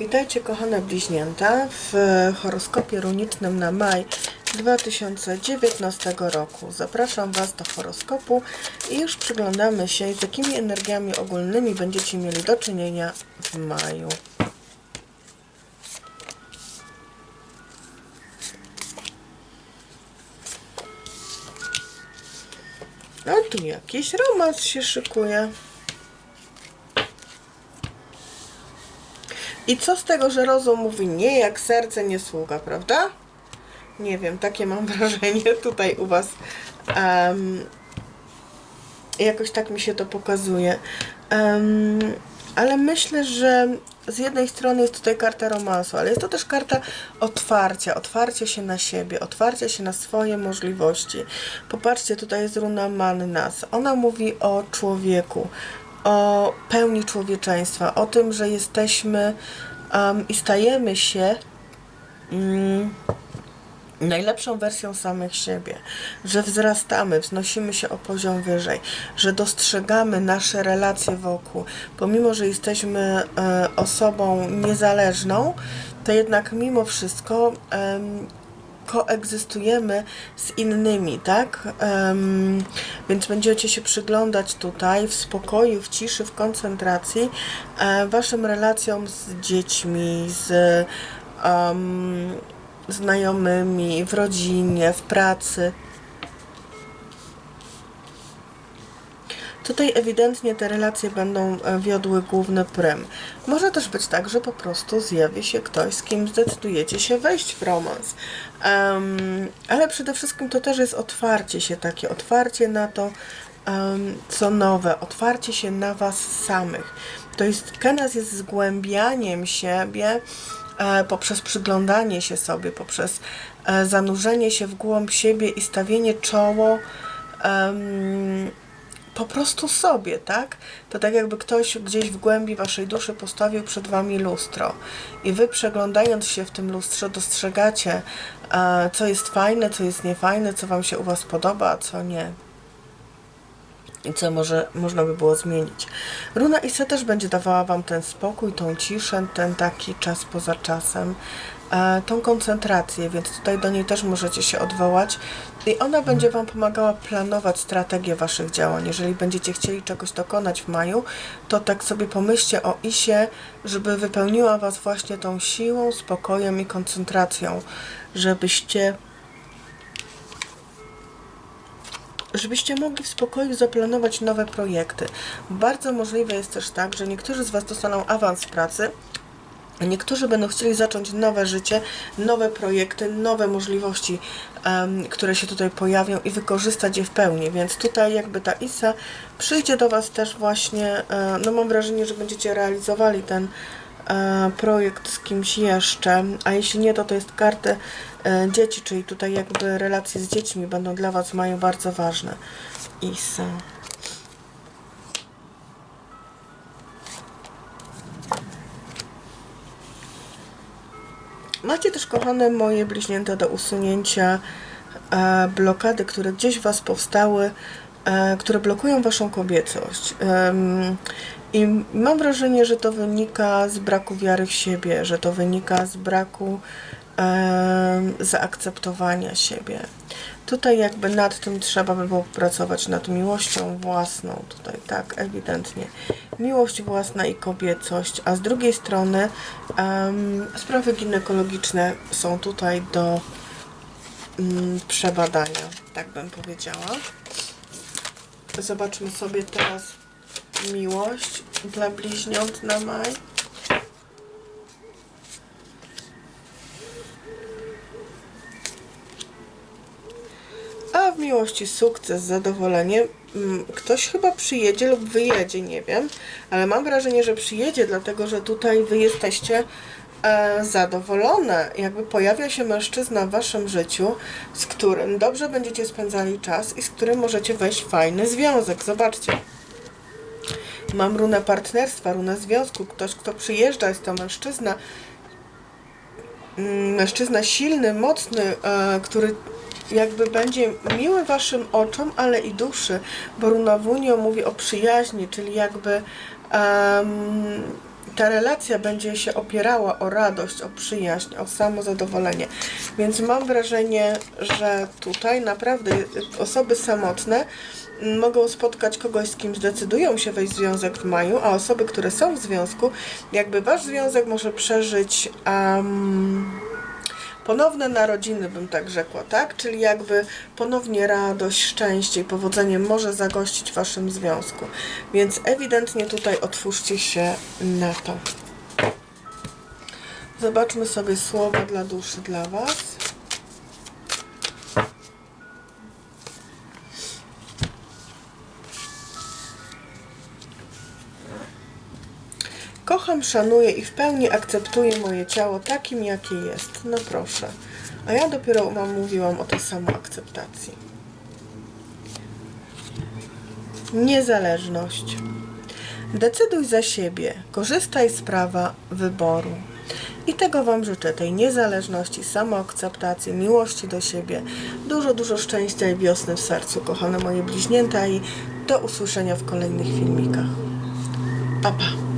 Witajcie kochane bliźnięta w horoskopie runicznym na maj 2019 roku. Zapraszam Was do horoskopu i już przyglądamy się, z jakimi energiami ogólnymi będziecie mieli do czynienia w maju. No tu jakiś romans się szykuje. I co z tego, że rozum mówi nie, jak serce nie sługa, prawda? Nie wiem, takie mam wrażenie tutaj u Was. Em, jakoś tak mi się to pokazuje. Em, ale myślę, że z jednej strony jest tutaj karta romansu, ale jest to też karta otwarcia, otwarcia się na siebie, otwarcia się na swoje możliwości. Popatrzcie, tutaj jest runa Mannas. Ona mówi o człowieku, o pełni człowieczeństwa, o tym, że jesteśmy um, i stajemy się mm, najlepszą wersją samych siebie, że wzrastamy, wznosimy się o poziom wyżej, że dostrzegamy nasze relacje wokół. Pomimo, że jesteśmy e, osobą niezależną, to jednak mimo wszystko koegzystujemy z innymi, tak? Em, więc będziecie się przyglądać tutaj w spokoju, w ciszy, w koncentracji e, waszym relacjom z dziećmi, z em, znajomymi, w rodzinie, w pracy. Tutaj ewidentnie te relacje będą e, wiodły główny prym. Może też być tak, że po prostu zjawi się ktoś, z kim zdecydujecie się wejść w romans. Em, ale przede wszystkim to też jest otwarcie się takie, otwarcie na to, em, co nowe, otwarcie się na Was samych. To jest, Kenas jest zgłębianiem siebie e, poprzez przyglądanie się sobie, poprzez e, zanurzenie się w głąb siebie i stawienie czoło em, po prostu sobie, tak? To tak jakby ktoś gdzieś w głębi waszej duszy postawił przed wami lustro i wy przeglądając się w tym lustrze dostrzegacie, e, co jest fajne, co jest niefajne, co wam się u was podoba, a co nie. I co może, można by było zmienić. Runa Isa też będzie dawała wam ten spokój, tą ciszę, ten taki czas poza czasem, e, tą koncentrację, więc tutaj do niej też możecie się odwołać. I ona będzie wam pomagała planować strategię waszych działań. Jeżeli będziecie chcieli czegoś dokonać w maju, to tak sobie pomyślcie o Isie, żeby wypełniła was właśnie tą siłą, spokojem i koncentracją, żebyście żebyście mogli w spokoju zaplanować nowe projekty. Bardzo możliwe jest też tak, że niektórzy z Was dostaną awans pracy, niektórzy będą chcieli zacząć nowe życie, nowe projekty, nowe możliwości, em, które się tutaj pojawią i wykorzystać je w pełni. Więc tutaj jakby ta ISA przyjdzie do Was też właśnie, e, no mam wrażenie, że będziecie realizowali ten e, projekt z kimś jeszcze, a jeśli nie, to to jest karty dzieci, czyli tutaj jakby relacje z dziećmi będą dla Was w maju bardzo ważne. Isa. Macie też, kochane moje bliźnięta, do usunięcia e, blokady, które gdzieś w Was powstały, e, które blokują Waszą kobiecość. Em, I mam wrażenie, że to wynika z braku wiary w siebie, że to wynika z braku zaakceptowania siebie. Tutaj jakby nad tym trzeba by było pracować, nad miłością własną, tutaj tak, ewidentnie. Miłość własna i kobiecość, a z drugiej strony em, sprawy ginekologiczne są tutaj do mm, przebadania, tak bym powiedziała. Zobaczmy sobie teraz miłość dla bliźniąt na maj. A w miłości sukces, zadowolenie. Mm, Ktoś chyba przyjedzie lub wyjedzie, nie wiem, ale mam wrażenie, że przyjedzie, dlatego że tutaj wy jesteście e, zadowolone. Jakby pojawia się mężczyzna w waszym życiu, z którym dobrze będziecie spędzali czas i z którym możecie wejść w fajny związek. Zobaczcie. Mam runę partnerstwa, runę związku. Ktoś, kto przyjeżdża, jest to mężczyzna, mm, mężczyzna silny, mocny, e, który jakby będzie miły waszym oczom, ale i duszy, bo Runa Wunio mówi o przyjaźni, czyli jakby em, ta relacja będzie się opierała o radość, o przyjaźń, o samozadowolenie. Więc mam wrażenie, że tutaj naprawdę osoby samotne mogą spotkać kogoś, z kim zdecydują się wejść w związek w maju, a osoby, które są w związku, jakby wasz związek może przeżyć um, ponowne narodziny, bym tak rzekła, tak? Czyli jakby ponownie radość, szczęście i powodzenie może zagościć w waszym związku. Więc ewidentnie tutaj otwórzcie się na to. Zobaczmy sobie słowa dla duszy dla was. Kocham, szanuję i w pełni akceptuję moje ciało takim, jakie jest. No proszę. A ja dopiero Wam mówiłam o tej samoakceptacji. Niezależność. Decyduj za siebie, korzystaj z prawa wyboru. I tego Wam życzę, tej niezależności, samoakceptacji, miłości do siebie, dużo, dużo szczęścia i wiosny w sercu, kochane moje bliźnięta i do usłyszenia w kolejnych filmikach. Pa, pa.